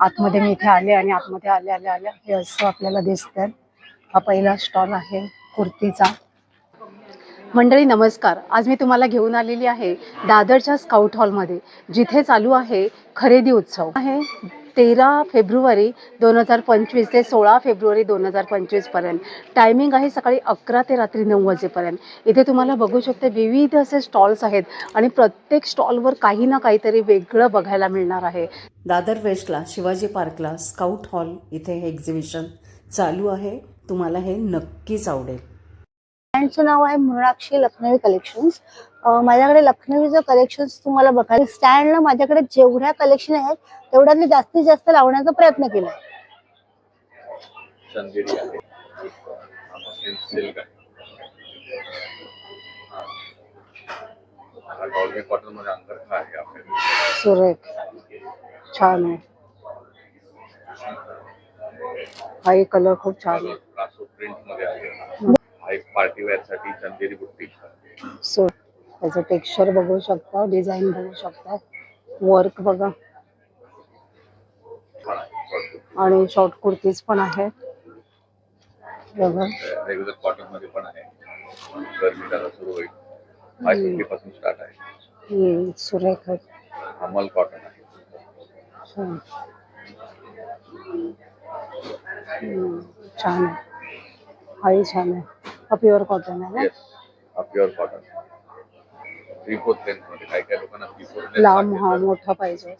आतमध्ये मी इथे आले आणि आतमध्ये आले आले आले. हे असं आपल्याला दिसतंय. हा पहिला स्टॉल आहे कुर्तीचा. मंडळी नमस्कार. आज मी तुम्हाला घेऊन आलेली आहे दादरच्या स्काउट हॉलमध्ये जिथे चालू आहे खरेदी उत्सव. आहे तेरा फेब्रुवारी दोन हजार पंचवीस ते सोळा फेब्रुवारी दोन हजार पंचवीसपर्यंत टायमिंग आहे सकाळी अकरा ते रात्री नऊ वाजेपर्यंत. इथे तुम्हाला बघू शकते विविध असे स्टॉल्स आहेत आणि प्रत्येक स्टॉलवर काही ना काहीतरी वेगळं बघायला मिळणार आहे. दादर वेस्टला शिवाजी पार्कला स्काउट हॉल इथे हे एक्झिबिशन चालू आहे. तुम्हाला हे नक्कीच आवडेल. ब्रँडचं नाव आहे मृणाक्षी लखनवी कलेक्शन्स माझ्याकडे लखनवीचं कलेक्शन्स तुम्हाला बघायला स्टँडला माझ्याकडे जेवढ्या कलेक्शन आहेत तेवढ्यातले जास्तीत जास्त लावण्याचा प्रयत्न केला सुरेख. छान आहे. हा एक कलर खूप छान आहे. कासो प्रिंटमध्ये आहे. हा एक पार्टी वेअरसाठी चंदेरी बुट्टी. सो त्याचं टेक्स्चर बघू शकता डिझाईन बघू शकता. वर्क बघा. आणि शॉर्ट कुर्तीज पण आहेत. बघा. रेग्युलर कॉटनमध्ये पण आहे. सुरू होईल. पासून स्टार्ट सुरेख. आहे अमल कॉटन आहे. छान आहे. हाही छान आहे. प्युअर कॉटन आहे ना? प्युअर कॉटन थ्री फोर्थ लेंथमध्ये काही काही लोकांना थ्री फोर्थ लांब हा मोठा पाहिजे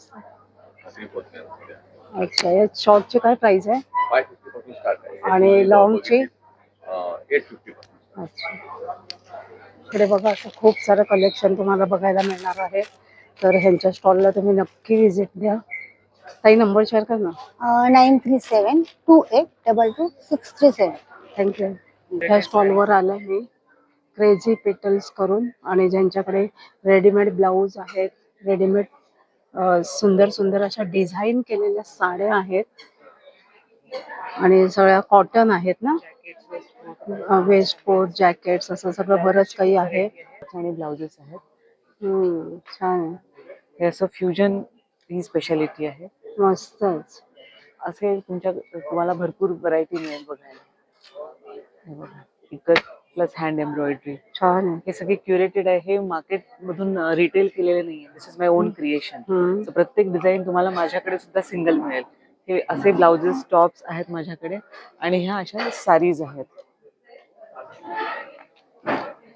थ्री फोर्थमध्ये अच्छा या शॉर्टची काय प्राइस आहे? फाय फिफ्टी पासून स्टार्ट आहे. आणि long ची? एट फिफ्टी पासून अच्छा. इकडे बघा असं खूप सारं कलेक्शन तुम्हाला बघायला मिळणार आहे. तर ह्यांच्या स्टॉलला तुम्ही नक्की व्हिजिट द्या. ताई नंबर शेअर कर ना. Nine three seven two eight double two six three seven thank you ह्या स्टॉलवर आलं मी. क्रेझी पेटल्स करून आणि ज्यांच्याकडे रेडीमेड ब्लाऊज आहेत रेडीमेड सुंदर सुंदर अशा डिझाईन केलेल्या साड्या आहेत. आणि सगळ्या कॉटन आहेत ना? वेस्ट कोट जॅकेट्स असं सगळं बरंच काही आहे. आणि ब्लाउजेस आहेत. छान हे असं फ्युजन ही स्पेशालिटी आहे. मस्तच. असे तुमच्या तुम्हाला भरपूर व्हरायटी मिळेल बघायला. बघा इकत प्लस हँड एम्ब्रॉयडरी. छान. आहे हे सगळे क्युरेटेड आहे. हे मार्केट मधून रिटेल केलेले नाहीये. This is my own creation प्रत्येक डिझाईन तुम्हाला माझ्याकडे सुद्धा सिंगल मिळेल. हे असे ब्लाउजेस टॉप्स आहेत माझ्याकडे. आणि ह्या अशा साडीज आहेत.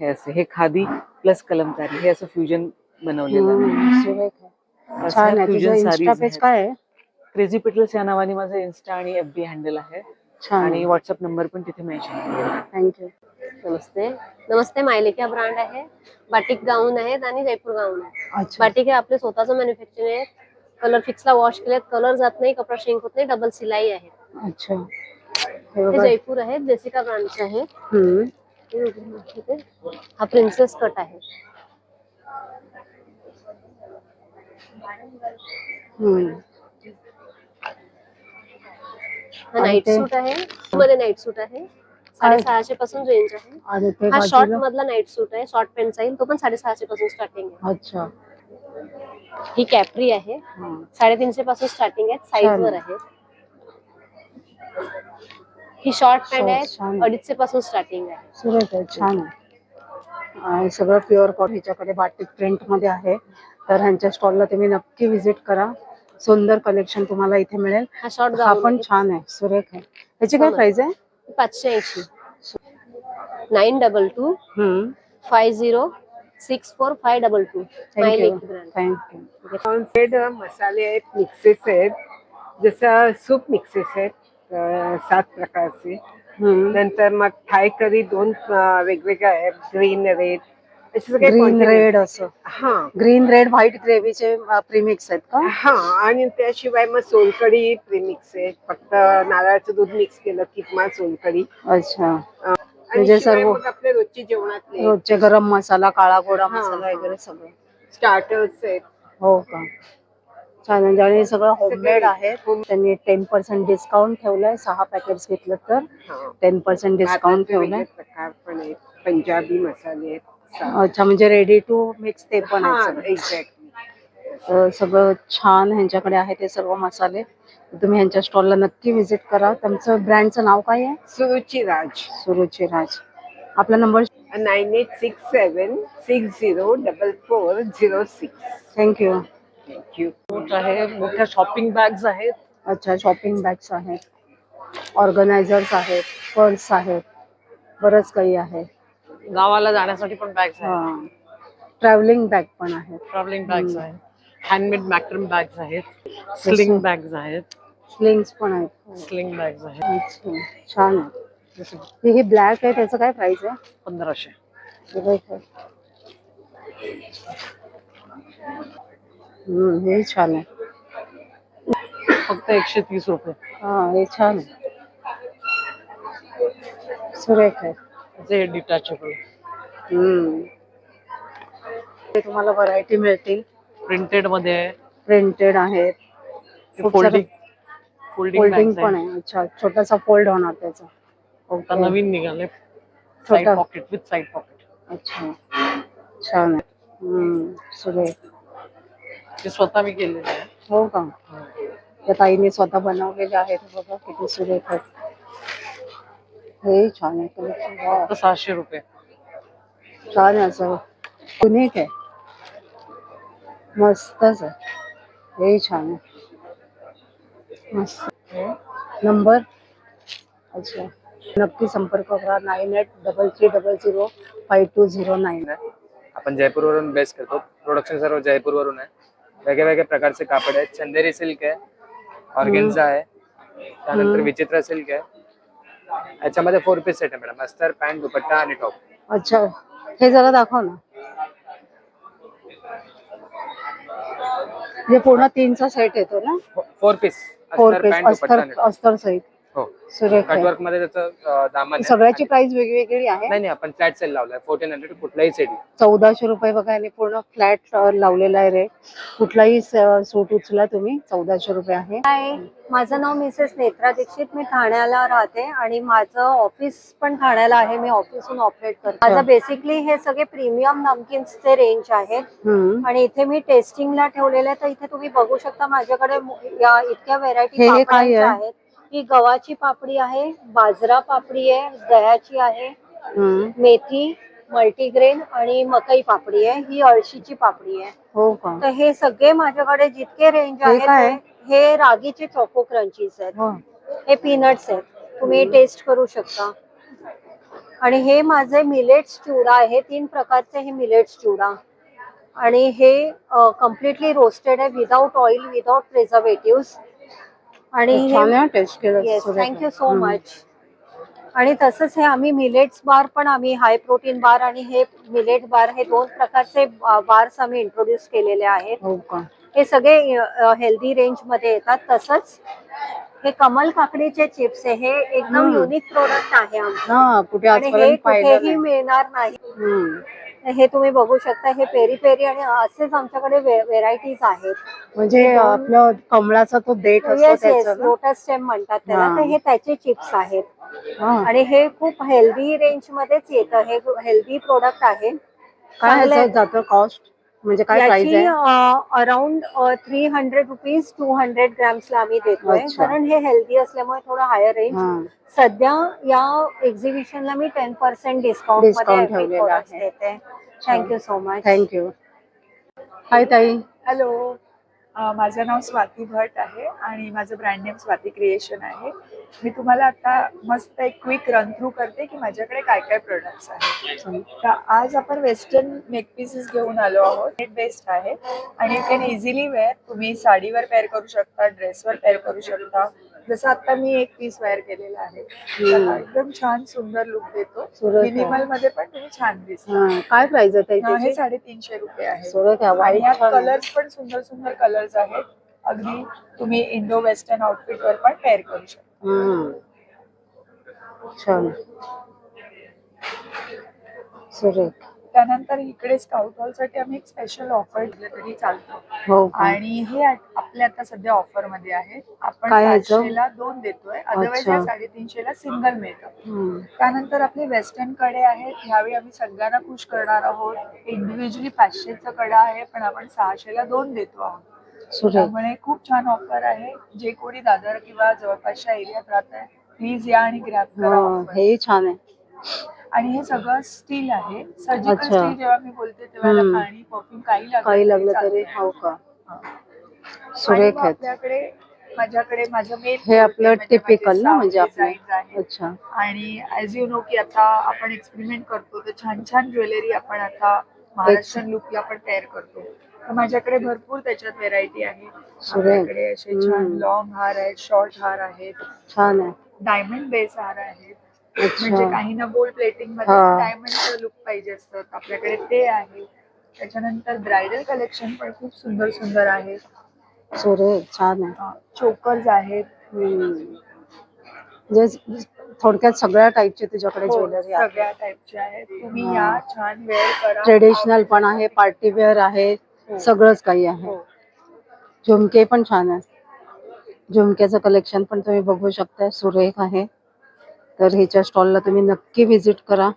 हे असे. हे खादी प्लस कलमकारी. हे असं फ्युजन बनवलेलं आहे. क्रेझी पिटल्स या नावाने माझं इन्स्टा आणि एफ बी हँडल आहे. छान आणि व्हॉट्सअप नंबर पण तिथे मेन्शन केलेला आहे थँक्यू नमस्ते. नमस्ते मायलेक्या ब्रँड आहे. बाटिक गाऊन आहेत आणि जयपूर गाऊन आहे अच्छा. बाटिक हे आपले स्वतःचं मॅन्युफॅक्चरिंग आहे. कलर फिक्सला वॉश केलेत कलर जात नाही कपडा श्रिंक होत नाही डबल सिलाई आहे. अच्छा. हे हे बघा. जयपूर आहेत जेसिका ब्रँडचे आहे. हम्म, हे बघा, इथे. हा प्रिन्सेस कट आहे. हम्म. हा नाईट सूट आहे. मध्ये नाईट सूट आहे. साडेसहाशे पासून रेंज आहे. हा शॉर्ट मधला नाईट सूट आहे. शॉर्ट येईल तो पण साडेसहाशे पासून स्टार्टिंग आहे. अच्छा. ही कॅपरी आहे. साडेतीनशे पासून स्टार्टिंग आहे. साईज वर आहे. ही शॉर्ट पॅन्ट आहे. अडीचशे पासून स्टार्टिंग आहे. छान आहे. सगळं प्युअर कॉट ह्याच्याकडे बाटिक प्रिंट मध्ये आहे. तर ह्यांच्या स्टॉलला तुम्ही नक्की व्हिजिट करा. सुंदर कलेक्शन तुम्हाला इथे मिळेल. हा शॉर्ट हा पण छान आहे सुरेख आहे. ह्याची काय हो. प्राइस आहे? पाचशे ऐंशी. Nine double two hmm. Five zero six four five double two thank you thank you कॉन्सेड मसाले आहेत मिक्सेस आहेत. जसं सूप मिक्सेस आहेत अं, सात प्रकारचे. नंतर मग थाय करी दोन अं, वेगवेगळे आहेत. ग्रीन रेड ग्रीन रेड असं. हा. ग्रीन रेड व्हाईट ग्रेव्हीचे प्रीमिक्स आहेत का? हा आणि त्याशिवाय मग सोलकडी प्रेमिक्स आहेत. फक्त नारळाचं दूध मिक्स केलं किंवा सोलकडी अच्छा. म्हणजे सर्व- आपले रोजचे जेवणातले. रोजचे गरम मसाला काळा गोडा मसाला. वगैरे सगळं. स्टार्टर्स आहेत. हो का? छान आहे आणि सगळं होममेड आहे त्यांनी टेन पर्सेंट डिस्काउंट ठेवलंय. सहा पॅकेट्स घेतलं तर. टेन पर्सेंट डिस्काउंट ठेवलंय. पंजाबी मसाले आहेत. अच्छा. म्हणजे रेडी टू मिक्स ते पण आहेत सगळे. एक्झॅक्टली सगळं छान ह्यांच्याकडे आहे ते सर्व मसाले. तुम्ही ह्यांच्या स्टॉलला नक्की व्हिजिट करा. तुमचं ब्रँडचं नाव काय आहे? सुरुची राज सुरुची राज आपला number nine eight six seven six zero double four zero six. Thank you thank you आहे मोठ्या शॉपिंग बॅग्स आहेत. अच्छा शॉपिंग बॅग्स आहेत. ऑर्गनायझर्स आहेत पर्स आहेत. बरंच काही आहे. गावाला जाण्यासाठी पण बॅग्स आहेत. हा. ट्रॅव्हलिंग बॅग पण आहेत. ट्रॅव्हलिंग बॅग्स आहेत. हँडमेड मॅक्रम बॅग्स आहेत. स्लिंग बॅग्स आहेत. स्लिंग्स पण आहेत. स्लिंग बॅग्स आहेत. अच्छा, छान आहे. जसे हे हे ब्लॅक आहे. त्याचं काय प्राइस आहे? पंधराशे. हे बघ हे. हम्म, हे छान आहे. फक्त एकशे तीस रुपये. हा हे छान आहे. सुरेख आहे. हे डिटॅचेबल हम्म. ते तुम्हाला व्हरायटी मिळतील. प्रिंटेडमध्ये आहे. प्रिंटेड आहेत. खूप फोल्डिंग फोल्डिंग पण आहे. अच्छा छोटासा फोल्ड होणार त्याचा. आता. नवीन निघाले साईड छोटा. पॉकेट विथ साईड पॉकेट अच्छा. छान आहे. हम्म. सुरेख. ते स्वतः मी केलेले आहे. हो का? त्या ताईने स्वतः बनवलेले आहेत. बघा किती सुरेख आहेत. हे छान आहे सहाशे रुपये छान आहे असं आहे मस्तच आहे हे। छान आहे मस्त नंबर? अच्छा। नक्की संपर्क करा nine eight double three double zero five two zero nine आपण जयपूरवरून बेस करतो. प्रोडक्शन सर्व जयपूरवरून आहे. वेगळ्या वेगळ्या प्रकारचे कापड आहेत. चंदेरी सिल्क आहे. ऑर्गेन्झा आहे. त्यानंतर हम्म. विचित्र सिल्क आहे. याच्यामध्ये फोर पीस सेट आहे मॅडम अस्तर पॅन्ट दुपट्टा आणि टॉप अच्छा. हे जरा दाखव ना. हे पूर्ण तीनचा सेट येतो ना? फोर पीस फोर अस्तर पीस पॅन्ट दुपट्टा अस्तर आणि top. अस्तर सहित. हो. सुरेख आहे. कटवर्कमध्ये त्याचं. सगळ्याची प्राइस वेगवेगळी आहे? नाही नाही आपण फ्लॅट सेल लावलाय. फोर्टीन हंड्रेड कुठलाही सेट चौदाशे रुपये बघा आणि पूर्ण फ्लॅट लावलेला आहे रेट कुठलाही सूट उचला तुम्ही चौदाशे रुपये आहे. हाय माझं नाव मिसेस नेत्रा दीक्षित. मी ठाण्याला राहते आणि माझं ऑफिस पण ठाण्याला आहे. मी ऑफिसहून ऑपरेट करते. माझं बेसिकली हे सगळे प्रीमियम नमकिन्सचे रेंज आहेत. हम्म. आणि इथे मी टेस्टिंगला ठेवलेले आहे. तर इथे तुम्ही बघू शकता माझ्याकडे मो- या इतक्या हे- व्हेरायटी हे काय आहे? आहेत. ही गव्हाची पापडी आहे बाजरा पापडी आहे दह्याची आहे हम्म. मेथी मल्टीग्रेन आणि मकई पापडी आहे ही अळशीची पापडी आहे. हो का? तर हे सगळे माझ्याकडे जितके रेंज हे काय आहेत ते- हे रागीचे चोको क्रंचीज आहेत. हो. हे पीनट्स आहेत. तुम्ही टेस्ट करू शकता. आणि हे माझे मिलेट्स चिवडा आहे तीन प्रकारचे हे मिलेट्स चिवडा. आणि हे कम्प्लिटली रोस्टेड आहे विदाउट ऑइल विदाउट प्रिझर्वेटिव्ह आणि हे taste yes thank you. So. Much आणि तसंच हे आम्ही मिलेट्स बार पण आम्ही हाय प्रोटीन बार आणि हे मिलेट बार हे दोन प्रकारचे बार्स आम्ही इंट्रोड्यूस केलेले आहेत हो हे सगळे हेल्दी रेंजमध्ये येतात तसंच हे कमल काकडीचे चिप्स आहे हे एकदम. युनिक प्रोडक्ट आहे आमचं कुठेही मिळणार नाही हम्म. हे तुम्ही बघू शकता हे पेरी पेरी आणि असेच आमच्याकडे व्हेरायटीज आहेत म्हणजे आपलं कमळाचा तो देठ? लोटस स्टेम म्हणतात त्याला. तर हे त्याचे चिप्स आहेत. आणि हे खूप हेल्दी रेंज मध्येच येतं हे हेल्दी प्रोडक्ट आहे काय जातं कॉस्ट म्हणजे काय around three hundred rupees two hundred ग्रॅम्सला आम्ही देतोय. कारण हे हेल्दी असल्यामुळे थोडं हायर रेंज. सध्या या एक्झिबिशनला मी टेन पर्सेंट डिस्काउंटमध्ये ठेवलेलं आहे. देते. Thank you so much thank you hi ताई. हॅलो अ, माझं नाव स्वाती भट आहे आणि माझं ब्रँड नेम स्वाती क्रिएशन आहे. मी तुम्हाला आता मस्त एक क्विक रन थ्रू करते की माझ्याकडे काय काय प्रोडक्ट्स आहेत. तर आज आपण वेस्टर्न नेक पीसेस घेऊन आलो आहोत. नेट बेस्ड आहे. आणि यू कॅन इझिली वेअर तुम्ही साडीवर पेअर करू शकता ड्रेसवर पेअर करू शकता. जसं आता मी एक पीस वेअर केलेला आहे. एकदम छान सुंदर लुक देतो. आहे. मिनिमलमध्ये पण तुम्ही छान दिसता. हा, काय प्राइस आहे हा, हे त्याची? साडेतीनशे रुपये आहे. आणि व्हाईट यात छान. आहे. कलर्स पण सुंदर सुंदर कलर्स आहेत. अगदी तुम्ही इंडो वेस्टर्न आउटफिट वर पण पेअर करू शकता. छान. सुरेख त्यानंतर इकडे स्काउट हॉलसाठी आम्ही एक स्पेशल ऑफर दिलं तरी चालतं. हो का आणि हे आ- आपले आता सध्या ऑफरमध्ये आहेत. आपण? पाचशेला दोन देतोय. अदरवाईज अच्छा. साडेतीनशेला सिंगल मिळतं. त्यानंतर आपले वेस्टर्नकडे आहेत ह्यावेळी आम्ही सगळ्यांना खुश करणार आहोत. इंडिव्हिज्युअली पाचशेचा कडा आहे पण आपण सहाशेला दोन देतो आहोत. त्यामुळे खूप छान ऑफर आहे. जे कोणी दादर किंवा जवळपासच्या एरियात राहत आहे प्लीज या आणि ग्रॅब करा हा. हे छान आहे. आणि हे सगळं स्टील आहे सर्जिकल अच्छा. स्टील जेव्हा मी बोलते तेव्हा हम्म. पाणी परफ्यूम काही लागलं काही लागलं. तरी हो का हा. आणि सुरेख मग आहेत आपल्याकडे माझ्याकडे माझं मेन हे आपलं टिपिकल ना म्हणजे आपलं अच्छा आणि ऍज यू नो की आता आपण एक्सपेरिमेंट करतो तर छान छान ज्वेलरी आपण आता महाराष्ट्रीयन लुकला आपण तयार करतो तर माझ्याकडे भरपूर त्याच्यात व्हेरायटी आहे सुरेख. आपल्याकडे असे छान हम्म. लॉंग हार आहेत शॉर्ट हार आहेत छान आहे डायमंड बेस हार आहेत म्हणजे काही ना गोल्ड प्लेटिंगमध्ये हा. डायमंडचं लुक पाहिजे असतं. तर आपल्याकडे ते आहे. त्याच्यानंतर ब्रायडल कलेक्शन पण खूप सुंदर सुंदर आहे. छान आहे. चोकर्स आहेत. हम्म. म्हणजे थोडक्यात सगळ्या टाईपची तुझ्याकडे हो, ज्वेलरी आहे सगळ्या टाईपचे आहेत. तुम्ही हा. या छान वेअर करा. ट्रेडिशनल पण आहे पार्टी वेअर आहे हो. सगळंच काही आहे. हो. झुमके पण छान आहे झुमक्याचं कलेक्शन पण तुम्ही बघू शकता सुरेख आहे. तर ह्याच्या स्टॉलला तुम्ही नक्की व्हिजिट करा.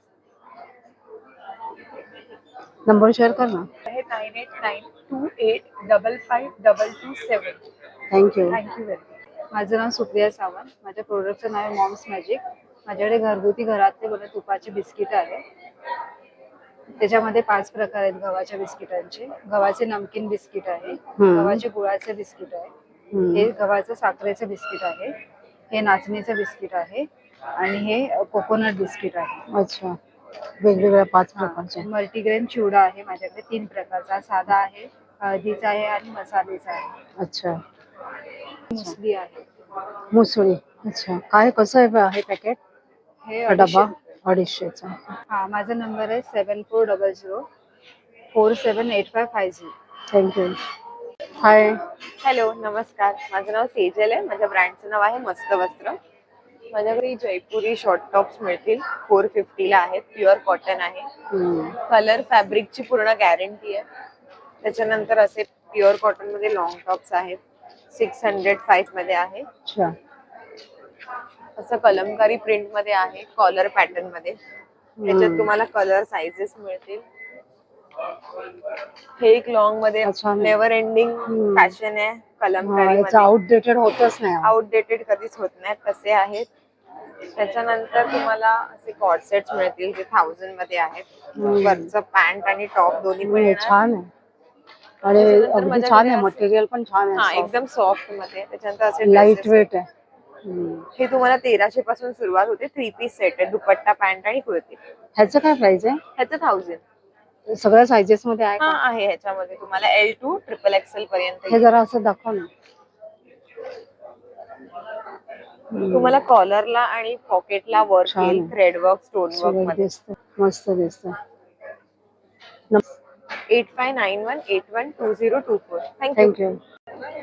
नंबर शेअर कर ना. Nine eight nine two eight double five double two seven thank you thank you very माझं नाव सुप्रिया सावंत. माझ्या प्रोडक्टचं नाव आहे मॉम्स मॅजिक माझ्याकडे घरगुती घरातले बनत तुपाचे बिस्किट आहे. त्याच्यामध्ये पाच प्रकार आहेत गव्हाच्या बिस्किटांचे गव्हाचे नमकीन बिस्किट आहे. गव्हाचे गुळाचे बिस्किट आहे. हे गव्हाचं साखरेचं बिस्किट आहे. हे नाचणीचं बिस्किट आहे. आणि हे कोकोनट बिस्किट आहे. अच्छा. वेगवेगळ्या पाच प्रकारचे. मल्टीग्रेन चिवडा आहे माझ्याकडे तीन प्रकारचा. साधा आहे हळदीचा आहे आणि मसाल्याचा आहे. अच्छा. मुसली आहे. मुसळी अच्छा. काय कसं आहे बा- हे पॅकेट? हे डबा? अडीचशे- अडीचशेचा. हा माझा नंबर आहे seven four double zero four seven eight five five zero. Thank you hi. Hello नमस्कार. माझं नाव सेजल आहे. माझ्या ब्रँडचं नाव आहे मस्त वस्त्र. माझ्याकडे जयपुरी शॉर्ट टॉप्स मिळतील. फोर फिफ्टीला आहेत. प्युअर कॉटन आहे. कलर फॅब्रिकची पूर्ण गॅरंटी आहे. त्याच्यानंतर असे प्युअर कॉटनमध्ये लॉंग टॉप्स आहेत. सिक्स हंड्रेड फाईव्हमध्ये आहे. असं कलमकारी प्रिंटमध्ये आहे. कॉलर पॅटर्नमध्ये. त्याच्यात. तुम्हाला कलर साइजेस मिळतील. हे एक लॉंगमध्ये. Never ending. फॅशन आहे. कलमकारी आउटडेटेड होतच नाही. आउटडेटेड कधीच होत नाहीत तसे आहेत. त्याच्यानंतर तुम्हाला असे कॉर्ड सेट्स मिळतील जे थाउजंडमध्ये आहेत. वरचं पॅन्ट आणि टॉप दोन्ही पण. छान आहे. आणि अगदी छान आहे मटेरियल पण छान हा आहे एकदम सॉफ्टमध्ये. त्याच्यानंतर असे लाइट वेट आहे. हे तुम्हाला तेराशे पासून सुरुवात होते. थ्री पीस सेट आहे. दुपट्टा पॅन्ट आणि कुर्ती. ह्याचं काय प्राइस आहे? ह्याचं थाउजंड सगळ्या सायझेस मध्ये आहे हा का? आहे ह्याच्यामध्ये. तुम्हाला एल टू ट्रिपल एक्सेल पर्यंत हे. जरा असं दाखव ना. हम्म. तुम्हाला कॉलरला आणि पॉकेटला वर्क छान येईल. आहे. थ्रेड वर्क स्टोन वर्क सुरेखमध्ये. दिसतं मस्त दिसतं eight five nine one eight one two zero two four thank you thank you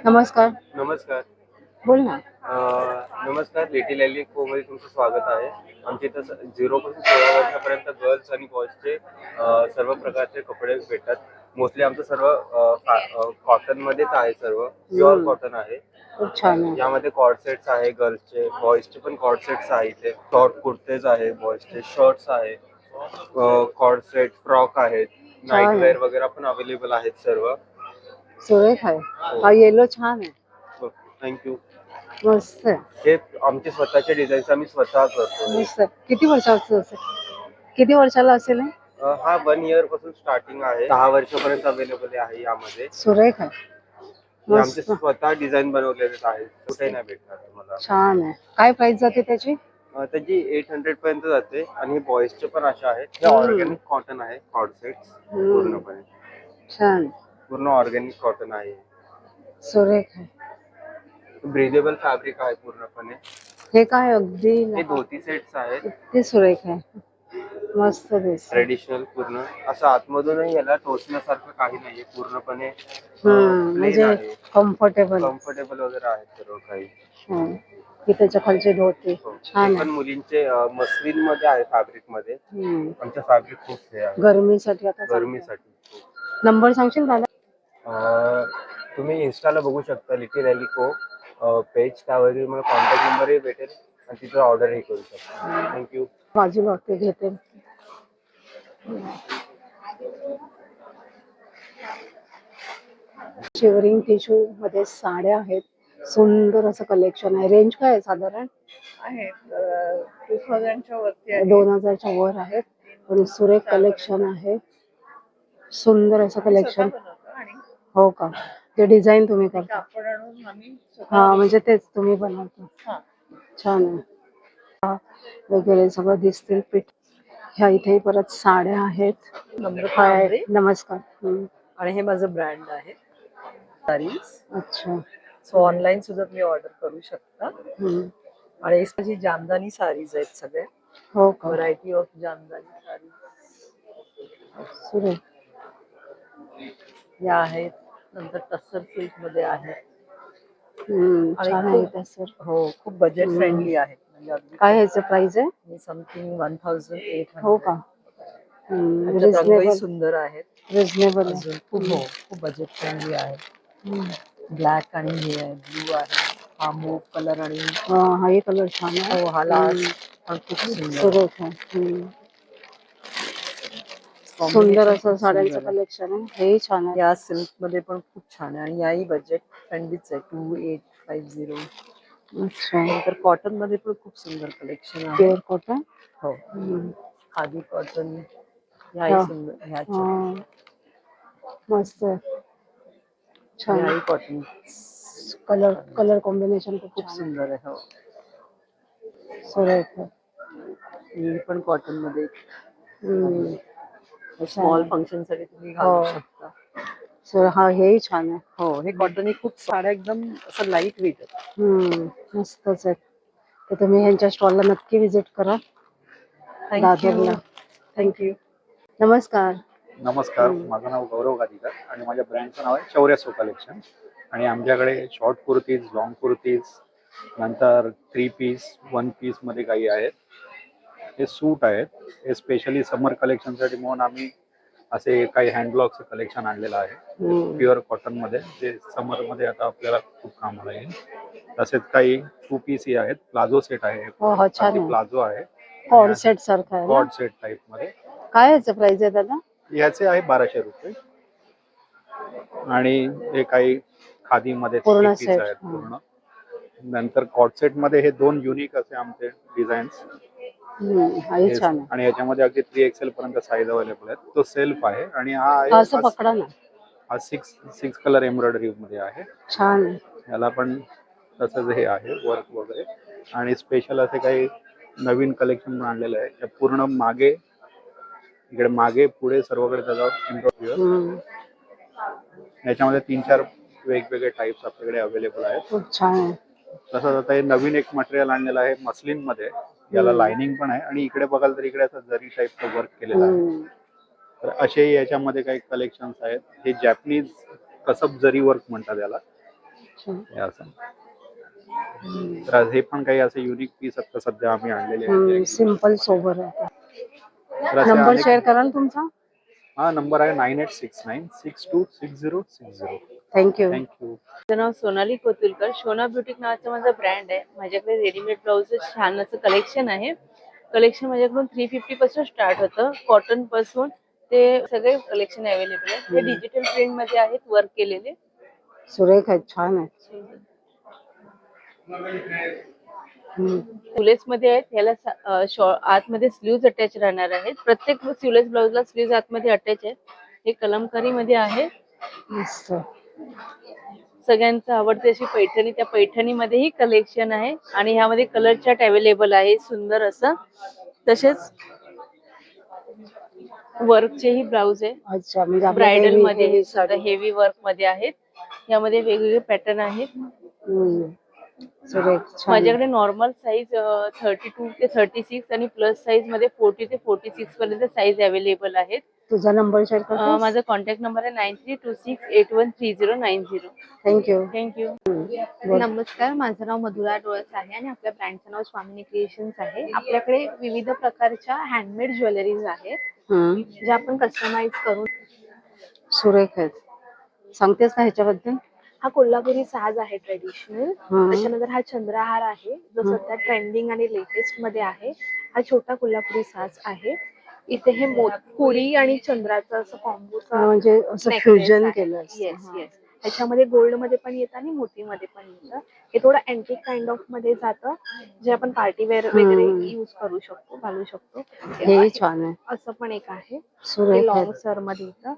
नमस्कार. नमस्कार. बोल ना. अं, नमस्कार लिटिल एली को मध्ये तुमचं स्वागत आहे. आमच्या इथं झिरो पासून सोळा वर्षापर्यंत गर्ल्स आणि बॉयजचे सर्व प्रकारचे कपडे भेटतात. मोस्टली आमचं सर्व कॉटन मध्येच आहे सर्व. प्युअर हम्म. कॉटन आहे. खूप छान आहे. यामध्ये कॉर्ड सेट्स आहे गर्ल्सचे बॉयजचे पण कॉर्ड सेट्स आहे इथे. शॉर्ट कुर्तेज आहे बॉयजचे शर्ट्स आहे. कॉर्ड सेट फ्रॉक आहेत. छान. नाईट वेअर वगैरे पण अवेलेबल आहेत सर्व. सुरेख आहे. हा येलो छान आहे. थँक्यू मस्त हे आमचे स्वतःचे डिझाईन्स आम्ही स्वतः करतो. मस्त. किती वर्षाचं असेल? किती वर्षाला असेल हे? अ, हा वन इयरपासून स्टार्टिंग आहे. दहा वर्षापर्यंत अवेलेबल आहे यामध्ये. सुरेख आहे हे आमचे मस्त. स्वतः डिझाईन बनवलेले आहेत. कुठे नाही भेटणार तुम्हाला. छान आहे. काय प्राइस जाते त्याची? अ, त्याची एट हंड्रेड पर्यंत जाते. आणि बॉईजचे पण असे आहेत. हे हम्म. ऑर्गॅनिक कॉटन आहे. Cord sets hmm. पूर्णपणे. छान. पूर्ण ऑर्गॅनिक कॉटन आहे. सुरेख आहे ब्रिदेबल फॅब्रिक आहे पूर्णपणे. हे काय अगदी हे धोती सेट्स आहेत. किती सुरेख आहे. मस्त ट्रेडिशनल पूर्ण. असं आतमधूनही याला टोचण्यासारखं काही नाहीये. पूर्णपणे म्हणजे कम्फर्टेबल कम्फर्टेबल वगैरे आहे सर्व काही. ही. त्याच्या खालची धोती. हो. छान पण मुलींचे मस्लिनमध्ये आहे फॅब्रिकमध्ये. आमच्या फॅब्रिक खूप गरमीसाठी आता. गरमीसाठी नंबर सांगशील दादा? तुम्ही इन्स्टाला बघू शकता लिटिल एलिको पेज त्यावरील मला कॉन्टॅक्ट नंबरही भेटेल आणि तिथं ऑर्डरही करू शकता. थँक्यू बाजूला ते घेते. शिवरिंग टिश्यू मध्ये साड्या आहेत. सुंदर असं कलेक्शन आहे. रेंज काय आहे साधारण? आहेत टू थाउजंडच्या वरती आहे. दोन हजारच्या वर आहेत पण सुरेख कलेक्शन आहे. सुंदर असं कलेक्शन हो का? ते डिझाईन तुम्ही करता. कापड आणून आम्ही स्वतः हा म्हणजे तेच तुम्ही बनवता. हा. छान आहे. हा, वगैरे सगळं दिसतील पीठ. ह्या इथे परत साड्या आहेत. नम्रता हाय आंबरे नमस्कार. हम्म. आणि हे माझं ब्रँड आहे. सारीज. अच्छा. सो ऑनलाईन सुद्धा तुम्ही ऑर्डर करू शकता. हम्म. आणि ही माझी जामदानी सारीज आहेत सगळ्या हो का? Variety of jamdani saris. सुरेख. या आहेत. नंतर टस्सर सिल्कमध्ये छान आहे हो खूप बजेट. फ्रेंडली आहेत म्हणजे अगदी काय ह्याचं प्राइस आहे? समथिंग वन थाउजंड एट हो का? रिजनेबल सुंदर आहेत. रिजनेबल आहे. अजून खूप हो खूप बजेट फ्रेंडली हम्म. ब्लॅक आणि हे आहे ब्लू आहे. हा मूव कलर आणि हा हाही कलर छान आहे. हो हा पण खूप सुंदर आहे. सुंदर असं साड्यांचं. कलेक्शन आहे. हेही छान आहे. या सिल्कमध्ये पण खूप छान आहे आणि याही बजेट फ्रेंडलीच आहे. टू एट फाईव्ह झिरो नंतर कॉटनमध्ये पण खूप सुंदर कलेक्शन आहे. प्युअर कॉटन हो. खादी कॉटन हा. ह्याही सुंदर ह्याच्या हा. मस्त छान. ह्याही कॉटन कलर कलर कॉम्बिनेशन खूप सुंदर आहे हो. सुरेख ही पण कॉटनमध्ये. स्मॉल फंक्शनसाठी तुम्ही घालू हो. शकता. सो हा हेही छान आहे. हो हे कॉटन खूप साड्या एकदम असं लाइट वेट आहे. हम्म. मस्तच आहे. तर तुम्ही ह्यांच्या स्टॉलला नक्की विजिट करा. दादरला. थँक्यू नमस्कार. नमस्कार. माझं नाव गौरव गादीकर आणि माझ्या ब्रँडचं नाव आहे शौर्यसो कलेक्शन आणि आमच्याकडे शॉर्ट कुर्तीज लॉंग कुर्तीज नंतर थ्री पीस वन पीसमध्ये काही आहेत. हे सूट आहेत. हे स्पेशली समर कलेक्शनसाठी म्हणून आम्ही असे काही हँडब्लॉकचं कलेक्शन आणलेलं आहे. प्युअर कॉटनमध्ये जे समरमध्ये आता आपल्याला खूप कामाला येईल तसेच काही टू पीस ही आहेत. प्लाझो सेट आहे. हो हो छान आहे. प्लाझो आहे. कॉर्ड सेट सारखं सेट टाईपमध्ये. काय याचं प्राइस आहे दादा याचे आहे बाराशे रुपये. आणि हे काही आहेत हा. पूर्ण. नंतर कॉट सेटमध्ये हे दोन युनिक असे आमचे डिझाईन्स छान आहे आणि याच्यामध्ये अगदी थ्री एक्सेल पर्यंत साईज अवेलेबल आहे तो सेल्फ आहे आणि हा हा आहे असं पकडा ना. हा सिक्स सिक्स कलर एम्ब्रॉयडरी मध्ये आहे. छान. आहे याला पण तसंच हे आहे वर्क वगैरे. आणि स्पेशल असे काही नवीन कलेक्शन आणलेलं आहे. पूर्ण मागे इकडे मागे पुढे सर्वकडे त्याचा एम्ब्रॉयडरी हम्म, याच्यामध्ये तीन चार वेगवेगळे टाइप्स आपल्याकडे अवेलेबल आहेत. खूप छान आहे. तसंच आता हे नवीन एक मटेरियल आणलेलं आहे मस्लिनमध्ये याला. लाइनिंग पण आहे. आणि इकडे बघाल तर इकडे असं जरी टाईपचं वर्क केलेलं आहे. तर असे याच्यामध्ये काही कलेक्शन्स आहेत. हे जॅपनीज कसब जरी वर्क म्हणतात याला. हे असं. तर हे पण काही असे युनिक पीस आता सध्या आम्ही आणलेले आहेत. सिंपल सोबर नंबर शेअर कराल तुमचा? हा नंबर आहे nine eight six nine six two six zero six zero thank you thank you माझं नाव सोनाली कोतुलकर. शोना ब्युटिक नावाचा माझा ब्रँड आहे. माझ्याकडे रेडीमेड ब्लाऊज छान असं कलेक्शन आहे. कलेक्शन माझ्याकडून थ्री फिफ्टी पासून स्टार्ट होतं. कॉटनपासून ते सगळे कलेक्शन अवेलेबल आहे हे डिजिटल प्रिंटमध्ये आहेत वर्क केलेले. सुरेख आहे छान आहे. स्युलेस मध्ये आहेत. ह्याला आतमध्ये स्लीव्ज अटॅच राहणार आहेत. प्रत्येक स्युलेस ब्लाऊजला स्लीव्ज आतमध्ये अटॅच आहेत. हे कलमकारी मध्ये आहे. मस्त. सगळ्यांचं आवडते अशी पैठणी त्या पैठणीमध्येही कलेक्शन आहे आणि ह्यामध्ये कलर चार्ट अवेलेबल आहे सुंदर असं. तसेच वर्कचेही ब्लाऊज आहे. म्हणजे ब्रायडल heavy- मध्ये हे. हेवी वर्कमध्ये आहेत. यामध्ये वेगवेगळे पॅटर्न आहेत. माझ्याकडे नॉर्मल साईज थर्टी टू ते थर्टी सिक्स आणि प्लस साईजमध्ये फोर्टी ते फोर्टी सिक्स पर्यंत साईज अवेलेबल आहेत. तुझा नंबर शेअर अं, करतो माझा कॉन्टॅक्ट नंबर आहे nine three two six eight one three zero nine zero thank you thank you. नमस्कार माझं नाव मधुरा डोळस आहे आणि आपल्या ब्रँडचं नाव स्वामिनी क्रिएशन्स आहे. आपल्याकडे विविध प्रकारच्या हँडमेड ज्वेलरीज आहेत हम्म. ज्या आपण कस्टमाइज करून सुरेख आहेत. सांगतेस का ह्याच्याबद्दल? हा कोल्हापुरी साज आहे ट्रेडिशनल. त्याच्यानंतर हा चंद्रहार आहे जो. सध्या ट्रेंडिंग आणि लेटेस्टमध्ये आहे. हा छोटा कोल्हापुरी साज आहे. इथे हे मोतपुरी आणि चंद्राचं असं कॉम्बोचं म्हणजे असं फ्युजन केलं. येस. येस ह्याच्यामध्ये गोल्डमध्ये पण येतं आणि मोतीमध्ये पण येतं हे थोडं अँटिक काइंड ऑफमध्ये जातं जे आपण पार्टी वेअर वगैरे. युज करू शकतो घालू शकतो छान आहे असं पण एक आहे लॉंग. सरमध्ये येतं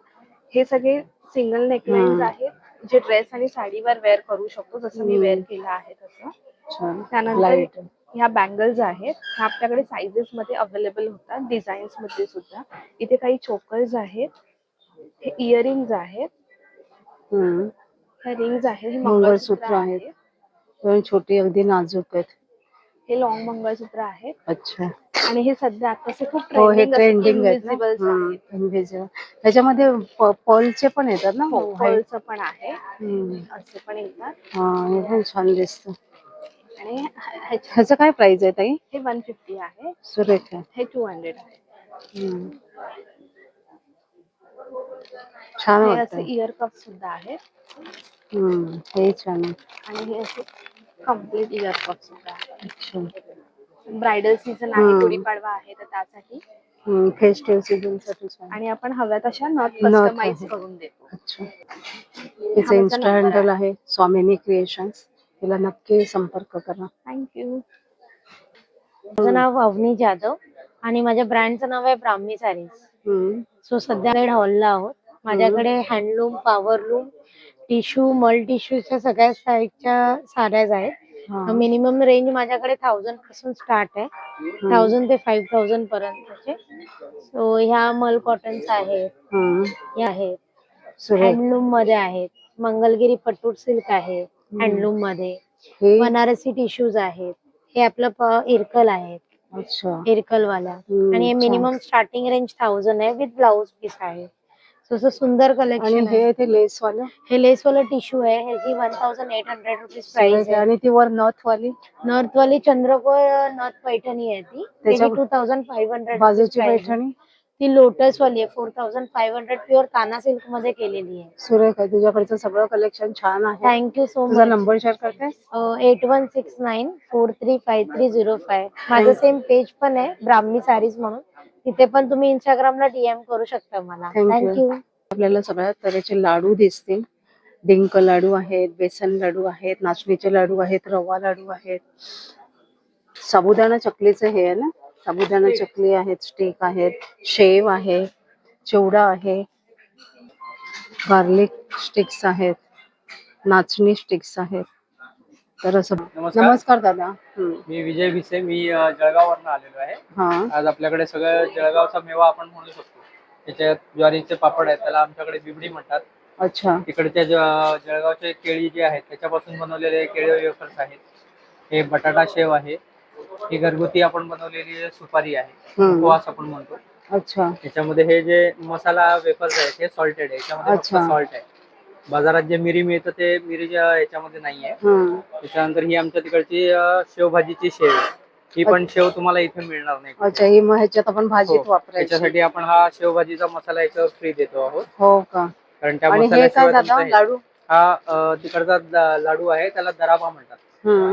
हे सगळे सिंगल नेकलाईन्स. आहेत जे ड्रेस आणि साडीवर वेअर करू शकतो जसं मी. वेअर केलं आहे तसं त्यानंतर ह्या बँगल्स आहेत. ह्या आपल्याकडे साईजेस मध्ये अवेलेबल होतात. डिझाईन्समध्ये सुद्धा. इथे काही चोकर्स आहेत. हे इयरिंग्स आहेत. हम्म. ह्या रिंग्स आहेत. हे मंगळसूत्र मंगळसूत्र आहेत. आहेत पण छोटी अगदी नाजूक आहेत. हे लॉंग मंगळसूत्र आहेत अच्छा. आणि हे सध्या आताचे खूप हो हे ट्रेंडिंग आहेत आहेत. इनव्हिजिबल त्याच्यामध्ये पर्लचे पण येतात ना? हो पण आहे. हम्म. असे पण येतात. हा हे पण छान दिसतं. आणि ह्याच्या- ह्याचं काय प्राइस आहे ताई? हे वन फिफ्टी आहे. सुरेख. आहे हे टू हंड्रेड आहे. हम्म. छान हे वाटतं असे इयर कप सुद्धा आहेत. हम्म. हे छान आहे. आणि हे असे कंप्लीट इयर कप सुद्धा आहेत. अच्छा. ब्रायडल सीझन आहे हम्म. गुढीपाडवा आहे तर त्यासाठी. फेस्टिव्ह सीझनसाठी छान. आणि आपण हव्या तशा नथ कस्टमाइज आहे. करून देतो. अच्छा. हा तिचं माझा इन्स्टा number हँडल आहे. स्वामिनी क्रिएशन्स तिला नक्की संपर्क करा. थँक्यू माझं नाव अवनी जाधव आणि माझ्या ब्रँडचं नाव आहे ब्राह्मी सारीज. हम्म. सो सध्या रेड हॉलला आहोत. माझ्याकडे हँडलूम पॉवरलूम टिश्यू मल टिश्यूच्या सगळ्या साईजच्या साड्याज आहेत. हा. मिनिमम रेंज माझ्याकडे थाउजंडपासून स्टार्ट आहे. थाउजंड ते फाईव्ह थाउजंड पर्यंतचे. सो ह्या मल कॉटन्स आहेत. हम्म. हे आहेत. सुरेख. हँडलूममध्ये आहेत. मंगलगिरी पट्टूट सिल्क आहे. हँडलूममध्ये. हे? बनारसी टिश्यूज आहेत. हे आपलं प- इरकल आहेत. अच्छा. इरकल वाला हम्म, आणि हे छान. मिनिमम स्टार्टिंग रेंज थाउजंड आहे विथ ब्लाउज पीस आहे. So असं सुंदर आणि कलेक्शन हे ते लेस वालं हे लेस वाला टिश्यू आहे. ह्याची one thousand eight hundred rupees price आहे. आणि ती वर नथ वाली नॉर्थ वाली चंद्रकोर नॉर्थ पैठणी आहे ती. त्याच्या- टू थाउजंड फाईव्ह हंड्रेड बाजूची पैठणी? ती लोटस वाली आहे. Four thousand five hundred pure काना सिल्कमध्ये केलेली आहे. सुरेख आहे. तुझ्याकडचं सगळं कलेक्शन छान आहे. थँक्यू सो तुझा मच नंबर शेअर करते? Eight one six nine four three five three zero five माझं सेम पेज पण आहे ब्राह्मी सारीज म्हणून. तिथे पण तुम्ही इंस्टाग्रामला डीएम करू शकता मला. Thank you. थँक्यू आपल्याला सगळ्या तऱ्हेचे लाडू दिसतील. डिंक लाडू आहेत बेसन लाडू आहेत नाचणीचे लाडू आहेत रवा लाडू आहेत. साबुदाणा चकलीचं हे आहे ना? साबुदाणा चकली आहेत स्टेक आहेत शेव आहे चिवडा आहे गार्लिक स्टिक्स आहेत नाचणी स्टिक्स आहेत. तर असं नमस्कार. नमस्कार दादा. मी विजय भिसे मी जळगाववरनं आलेलो आहे. हा. आज आपल्याकडे सगळं जळगावचा मेवा आपण म्हणू शकतो. त्याच्यात ज्वारीचे पापड आहेत त्याला आमच्याकडे बिबडी म्हणतात. अच्छा. तिकडच्या जळगावचे केळी जे आहेत त्याच्यापासून बनवलेले केळी वेफर्स आहेत. हे बटाटा शेव आहे. ही घरगुती आपण बनवलेली सुपारी आहे हम्म. उपवास आपण म्हणतो. अच्छा. त्याच्यामध्ये हे जे मसाला वेफर्स आहेत हे सॉल्टेड आहे. याच्यामध्ये फक्त अच्छा. सॉल्ट आहे. बाजारात जे मिरी मिळतं ते मिरीच्या याच्यामध्ये नाहीये हम्म. त्याच्यानंतर ही आमच्या तिकडची अ, शेवभाजीची शेव आहे. ही पण शेव तुम्हाला इथे मिळणार नाही. अच्छा ही मग ह्याच्यात आपण भाजीत हो. वापरायची. त्याच्यासाठी आपण हा शेवभाजीचा मसाला याच्यावर फ्री देतो आहोत. हो का? कारण त्या आणि हे मसाल्याशिवाय काय तुमचं दादा हे- लाडू? हा अ, तिकडचा द- लाडू आहे त्याला दराबा म्हणतात.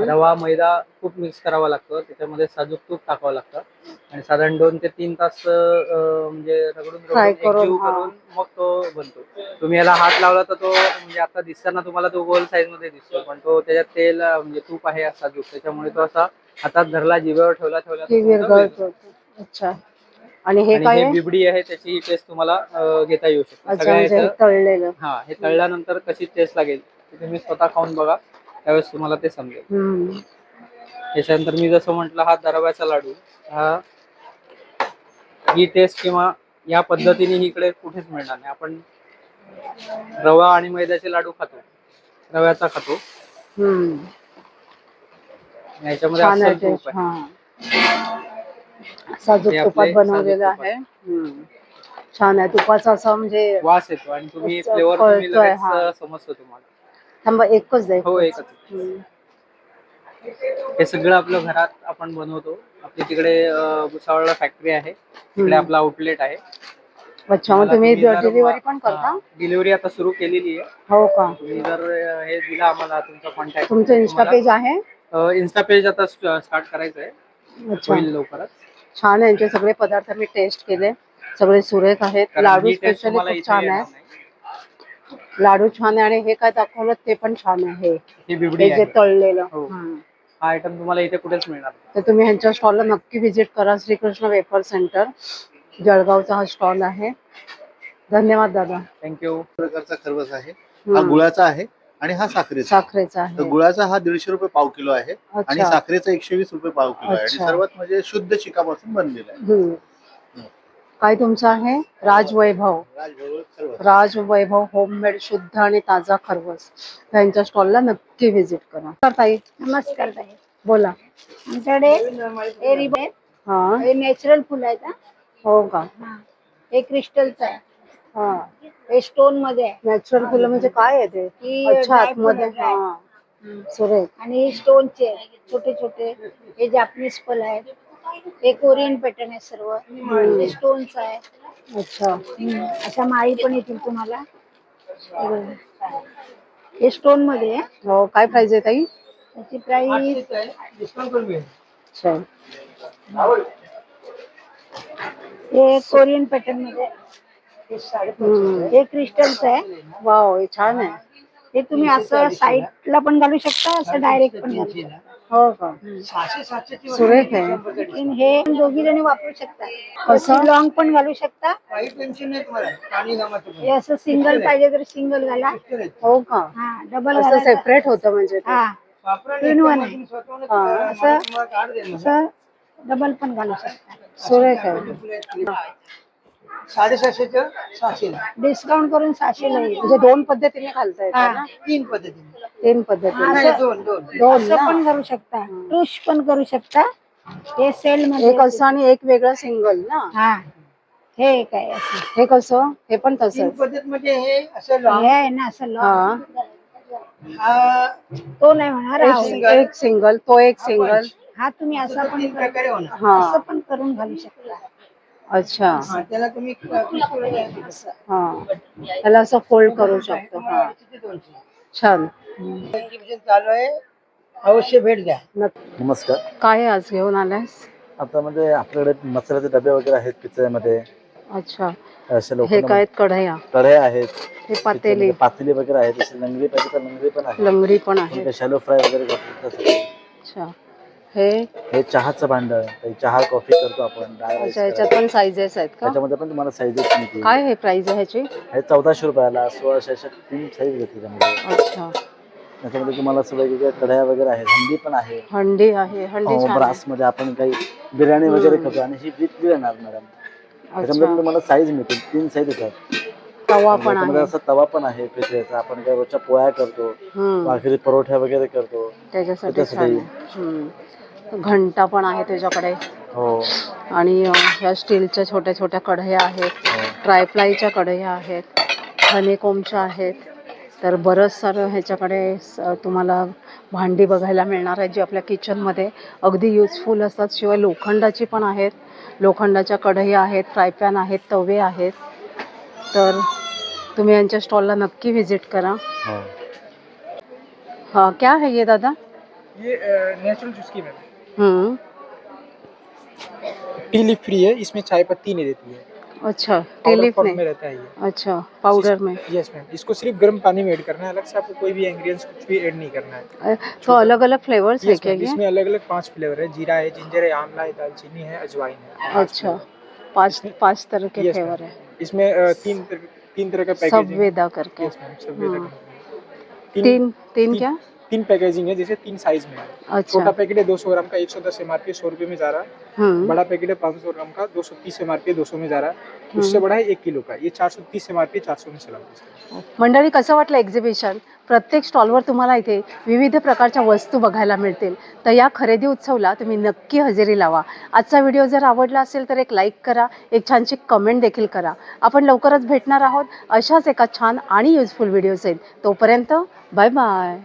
रवा मैदा खूप मिक्स करावा लागतो. त्याच्यामध्ये साजूक तूप टाकावं लागतं. आणि साधारण दोन ते तीन तास म्हणजे रगडून करून, मग तो बनतो. तुम्ही याला हात लावला तर तो म्हणजे आता दिसताना तुम्हाला तो गोल साईजमध्ये दिसतो. पण तो त्याच्यात तेल म्हणजे तूप आहे साजूक त्याच्यामुळे तो असा हातात धरला जिभेवर ठेवला ठेवला अच्छा. आणि हे काय? बिबडी आहे त्याची टेस्ट तुम्हाला घेता येऊ शकते. म्हणजे हे हा हे तळल्यानंतर कशी टेस्ट लागेल तुम्ही स्वतः खाऊन बघा. त्यावेळेस तुम्हाला ते समजेल. हम्म. त्याच्यानंतर मी जसं म्हटलं हा दरव्याचा लाडू हा ही टेस्ट किंवा या पद्धतीने ही इकडे कुठेच मिळणार नाही. आपण रवा आणि मैद्याचे लाडू खातो. रव्याचा खातो. हम्म. याच्यामध्ये छान आहे अस्सल टेस्ट तूप आहे. हा. साजूक हे तुपात आपले बनवलेलं साजूक आहे. हम्म. छान आहे. तुपाचा असं म्हणजे वास येतो आणि तुम्ही असं फ्लेवर तुम्ही कळतोय, लगेच हा. अं, समजतो तुम्हाला. थांबा एकच दे हो एकच. हे सगळं आपलं घरात आपण बनवतो. आपली तिकडे अं, भुसावळला फॅक्टरी आहे. तिकडे. आपला आउटलेट आहे. अच्छा मग तुम्ही डिलिव्हरी पण करता? डिलिव्हरी आता सुरू केलेली आहे. हो का? तुम्ही जर अं, हे दिला आम्हाला तुमचा कॉन्टॅक्ट तुमचं इन्स्टा पेज आहे? इन्स्टा पेज आता स्टार्ट करायचं आहे. अच्छा. होईल लवकरच. छान आहे यांचे सगळे पदार्थ मी टेस्ट केले. सगळे सुरेख आहेत. कारण लाडू ही taste स्पेशली तुम्हाला खूप इथे छान येणार आहे लाडू छान आहे आणि हे काय दाखवलं ते पण छान आहे. ही बिबडी हे जे आहे. तळलेलं. हो. हा आयटम तुम्हाला इथे कुठेच मिळणार नाही. तर तुम्ही ह्यांच्या स्टॉलला नक्की व्हिजिट करा श्रीकृष्ण वेफर सेंटर जळगावचा हा स्टॉल आहे. धन्यवाद दादा. थँक्यू प्रकारचा खरवस आहे. हा गुळाचा आहे आणि हा साखरेचा. साखरेचा तर आहे गुळाचा हा दीडशे रुपये पाव किलो आहे आणि अच्छा. साखरेचा एकशे वीस रुपये पाव किलो आहे. आणि अच्छा. सर्वात म्हणजे शुद्ध शिकापासून बनलेला आहे. काय तुमचं आहे? राजवैभव. राजवैभव होममेड शुद्ध आणि ताजा खरवस. त्यांच्या स्टॉलला नक्की व्हिजिट करा. तर ताई. नमस्कार ताई. बोला. आमच्याकडे हे हा. हे नॅचरल फुल आहेत हा. हो का? हा. हे क्रिस्टलचं आहे. हा. हे स्टोनमध्ये आहे. नॅचरल फुलं म्हणजे काय आहे ते? ही अच्छा dry आतमध्ये. फुलं आहे. हा. सुरेख. आणि हे स्टोनचे छोटे छोटे हे जापनीज फुल आहेत. हे कोरियन पॅटर्न आहे सर्व हे स्टोनचं आहे अच्छा. अशा माळी पण येतील तुम्हाला हे बघा. हे स्टोनमध्ये आहे हो काय प्राइस आहे ताई त्याची प्राइस अच्छा हे कोरियन पॅटर्नमध्ये आहे. हम्म. हे क्रिस्टलचं आहे वाव हे छान आहे हे तुम्ही असं साईडला पण घालू शकता असं डायरेक्ट पण घालू शकता हो का सुरेख आहे. हे दोघी जणी वापरू शकता. कसं? लॉंग पण घालू शकता. हे असं सिंगल पाहिजे तर सिंगल घाला. हो का? हा डबल असं सेपरेट होतं म्हणजे ते. हा. टू वन आहे. हा. असं असं डबल पण घालू शकता. सुरेख आहे. साडेसातशेच्या सहाशेला डिस्काउंट करून सहाशेला येईल म्हणजे दोन पद्धतीने घालता येतं. ना? तीन पद्धतीने. तीन पद्धतीने. दोन दोन. दोन असं ना? पण करू शकता. टूश पण करू शकता. हे सेल मध्ये एक असं आणि एक वेगळं सिंगल ना? हा. हे एक आहे असं? हे कसं? हे पण तीन तसंच पद्धत म्हणजे हे असं हे. आहे ना असं हा. हा. तो नाही होणार हा. एक होईल. एक सिंगल तो एक सिंगल हा तुम्ही असा पण तीन प्रकारे होणार. हा. असं पण करून घालू शकता. अच्छा. हा त्याला तुम्ही असं. हा. त्याला असं फोल्ड करू शकतो हा. छान. चालू आहे. अवश्य भेट द्या. नक्की. नमस्कार. काय आहे आज घेऊन आलास आता म्हणजे आपल्याकडे मसाल्याचे डबे वगैरे आहेत पिझ्झामध्ये अच्छा. हे काय आहेत कढया? कढया आहेत. हे पातेली. पातेली वगैरे आहेत. जसे लंगडी पाहिजे तर लंगडी पण आहे. लंगडी पण आहे. शॅलो फ्राय वगैरे तसं. अच्छा. हे? हे चहाचं भांड. आहे चहा कॉफी करतो आपण अच्छा याच्यात पण साईजेस आहेत का? त्याच्यामध्ये पण तुम्हाला साईजेस मिळतील. काय आहे प्राइस आहे ह्याची? हे चौदाशे रुपयाला सोळाशे अशा तीन साईज घेतली त्यामध्ये. अच्छा. त्याच्यामध्ये तुम्हाला असं वेगवेगळ्या कढया वगैरे आहेत. हंडी पण आहे. हंडी आहे. हंडी. ब्रासमध्ये आपण काही बिर्याणी वगैरे. करतो आणि ही विथ येणार मॅडम त्याच्यामध्ये तुम्हाला साईज मिळतील. तीन साईज येतात. तवा पण आहे. असा तवा पण आहे आपण काय रोजच्या पोळ्या करतो भाकरी परोठ्या वगैरे करतो. त्याच्यासाठी घंटा पण आहे त्याच्याकडे. हो. आणि अं, ह्या स्टीलच्या छोट्या छोट्या कढया आहेत हो. ट्रायप्लायच्या कढया आहेत हनीकोमच्या आहेत. तर बरंच सारं ह्याच्याकडे स- तुम्हाला भांडी बघायला मिळणार आहेत जी आपल्या किचनमध्ये अगदी युजफुल असतात. शिवाय लोखंडाची पण आहेत. लोखंडाच्या कढया आहेत फ्रायपॅन आहेत तवे आहेत. तर तुम्ही यांच्या स्टॉलला नक्की व्हिजिट करा. हो. हा क्या है ये दादा? ये नेचुरल चुस्की मैम हम्म टी लीफ फ्री है इसमें चाय पत्ती नहीं देती है। अच्छा टेलीफ फॉर्म में? में रहता है ये। अच्छा पाउडर में? यस मैम इसको सिर्फ़ गर्म पानी में ऐड करना है। अलग से आपको कोई भी इंग्रेडिएंट्स कुछ भी ऐड नहीं करना है। तो अलग अलग फ्लेवर्स है क्या ये? इसमें अलग अलग पाँच फ्लेवर है। जीरा है जिंजर है आंवला है दालचीनी है अजवाइन है। अच्छा पाँच पाँच तरह के फ्लेवर है। इसमें तीन तीन तरह का पैकेजिंग संवेदा करके। यस मैम सब वेदा हम्म। कंपनी तीन तीन क्या? तीन पैकेजिंग है जैसे तीन साइज में अच्छा। छोटा पैकेट है दो सौ ग्राम का एक सौ दस एम आर पी सौ रुपये में जा रहा है। बड़ा पैकेट है पाँच सौ ग्राम का दो सौ तीस एम आर पी दो सौ में जा रहा है. उससे बड़ा है एक किलो का ये चार सौ तीस एम आर पी चार सौ में चला मंडळी कसं वाटलं एक्झिबिशन प्रत्येक स्टॉलवर तुम्हाला इथे विविध प्रकारच्या वस्तू बघायला मिळतील. तर या खरेदी उत्सवला तुम्ही नक्की हजेरी लावा. आजचा व्हिडिओ जर आवडला असेल तर एक लाईक करा एक छानशी कमेंट देखील करा. आपण लवकरच भेटणार आहोत अशाच एका छान आणि युजफुल व्हिडिओ तोपर्यंत बाय बाय